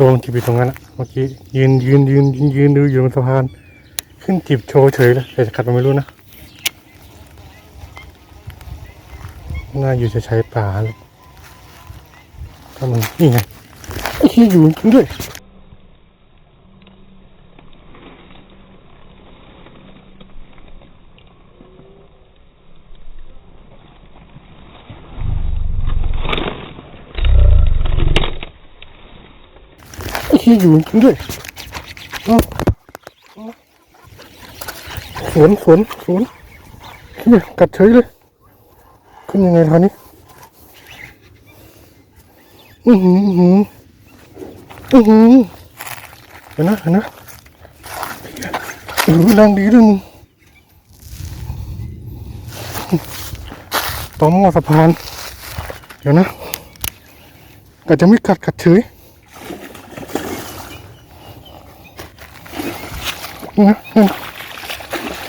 ตัวมันจิบอยู่ตรงนั้นอะเมื่อกี้ยืนยืนยืนยืนยืนดูอยู่บนสะพาน ขึ้นจิบโชว์เฉยเลยแต่จะขัดมันไม่รู้นะน่าอยู่จะใช้ป่าเลยถ้ามันนี่ไงไอ้ที่อยู่จริงด้วย ที่อยู่ด้วยสวนสวนสวนเนี่ยกัดเฉยเลย ขึ้นยังไงท่านี้ อือหืออื้อหืออือหือเห็นนะเห็นนะเออแรงดีด้วยมึงต่อหม้อสะพาน เดี๋ยวนะอาจจะไม่กัดกัดเฉย ห็นไหม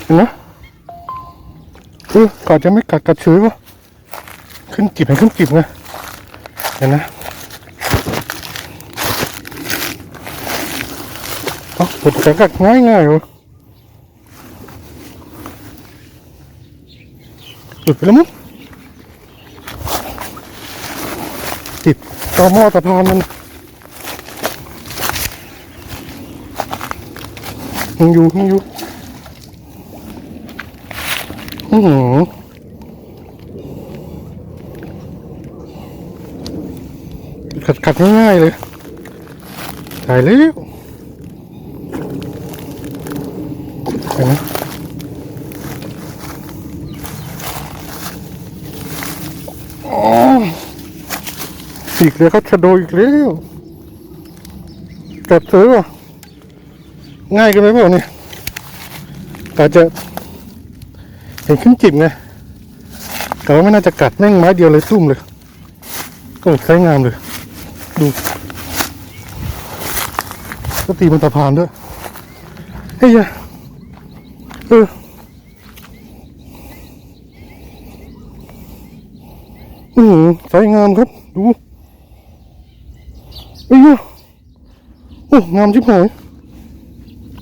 เห็นไหมเออกัดยังไม่กัดกัดเฉยวะขึ้นจิบให้ขึ้นจิบไงเห็นไหมอาผลกัดกัดง่ายง่ายวะหลุดไปแล้วมั้งติดต่อหม้อสะพานมัน ยังอยู่ยังอยู่อือหขัดขัดง่ายเลยถ่ายเร็วเนไมอีกแล้วเขาชะโดอีกแล้วจับเสือ ง่ายกันไหมเปล่าเนี่ยแต่จะเห็นขึ้นจิบไงแต่ว่าไม่น่าจะกัดแม่งไม้เดียวเลยตุ้มเลย ก็ใช้งามเลย ดู ก็ตีบนสะพานด้วย เฮ้ยยเอออืมสวยงามครับ ดูเอ้ยโอ้ งามชิบหาย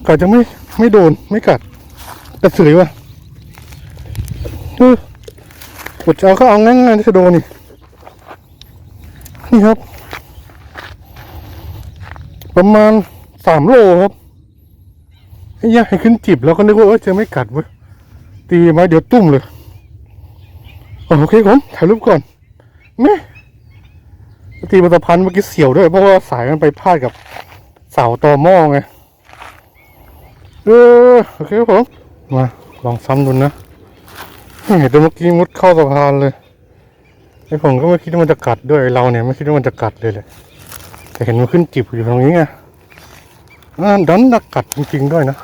กัดจะไม่ไม่โดนไม่กัดแต่เสยว่ะเออกดจะเอาก็เอาง่ายๆที่จะโดนนี่นี่ครับ ประมาณสามโลครับไอ้ยาให้ขึ้นจิบแล้วก็นึกว่าเออจะไม่กัดเว้ยตีไม้เดี๋ยวตุ้มเลยโอเคผมถ่ายรูปก่อนแม่ตีบนสะพานเมื่อกี้เสียวด้วยเพราะว่าสายมันไปพาดกับเสาตอหม้อไง เออโอเคครับผม มาลองซ้ำดูนะเห็นตัวเมื่อกี้มุดเข้าสะพานเลยไอ้ผมก็ไม่คิดว่ามันจะกัดด้วยเราเนี่ยไม่คิดว่ามันจะกัดเลยเลยแต่เห็นมันขึ้นจิบอยู่ตรงนี้ไงอ่าดันดักกัดจริงๆด้วยนะ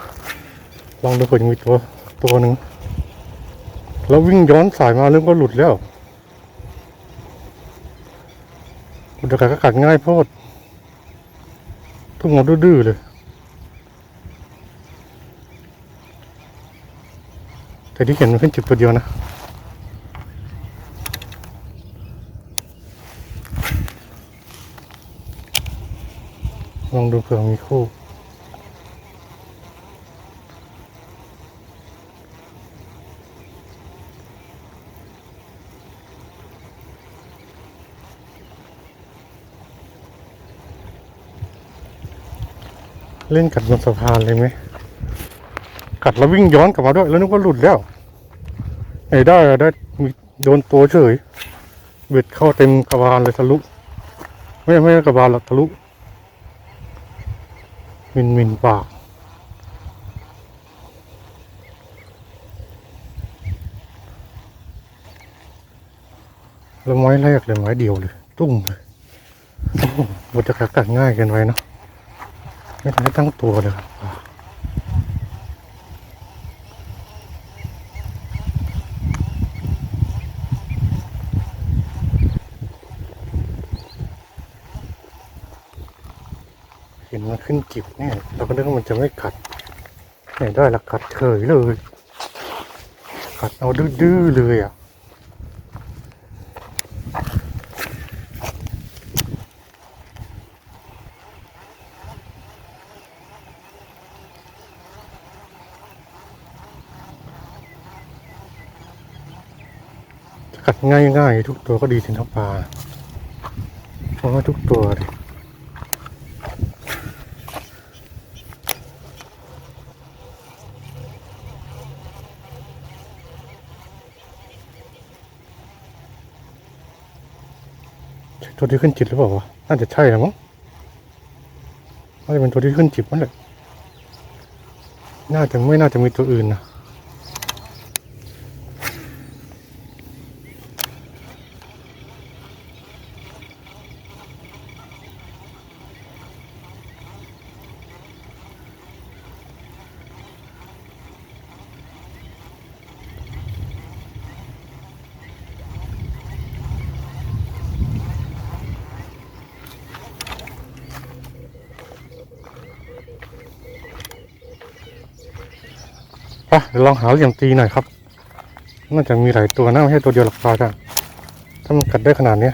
ลองดูเผื่อมีตัวตัวหนึ่งแล้ววิ่งย้อนสายมาเรื่องก็หลุดแล้วมันจะกัดก็กัดง่ายโพดทุ่งเอาดื้อเลย แต่ที่เห็นมันขึ้นจุดตัวเดียวนะลองดูเผื่อมีคู่เล่นกัดบนสะพานเลยไหม กัดแล้ววิ่งย้อนกลับมาด้วย แล้วนึกว่าหลุดแล้วไอ้ได้ได้มีโดนตัวเฉย เบ็ดเข้าเต็มกระบาลเลยทะลุ ไม่ไม่กระบาลหรอกทะลุ มินมินปากแล้วไม้แรกเลยไม้เดียวเลย ตุ้มเลยโอ้โหมันจะกัดง่ายเกินไปเนาะไม่ทันตั้งตัวเลยครั็นมันขึ้นกิบเนี่ยเราก็นึกว่ามันจะไม่ขัดเนี่ได้ละขัดเฉยเลยขัดเอาดื้อเลยอะขัดง่ายๆ ทุกตัวก็ดีสินะปลาเพราะว่าทุกตัวเลย ตัวที่ขึ้นจิตหรือเปล่าวะน่าจะใช่ละมั้งน่าจะเป็นตัวที่ขึ้นจิตมั้งแหละน่าจะไม่น่าจะมีตัวอื่นนะ ไปเดี๋ยวลองหาเหลี่ยมตีหน่อยครับ น่าจะมีหลายตัวนะไม่ใช่ตัวเดียวหรอกปลาจ้ะถ้ามันกัดได้ขนาดเนี้ย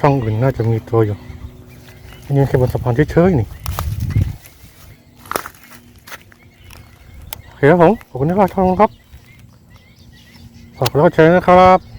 ช่องอื่นน่าจะมีตัวอยู่อันนี้แค่บนสะพานเฉยๆนี่โอเคครับผมขอบคุณที่รับชมครับฝากกดไลค์กดแชร์นะครับ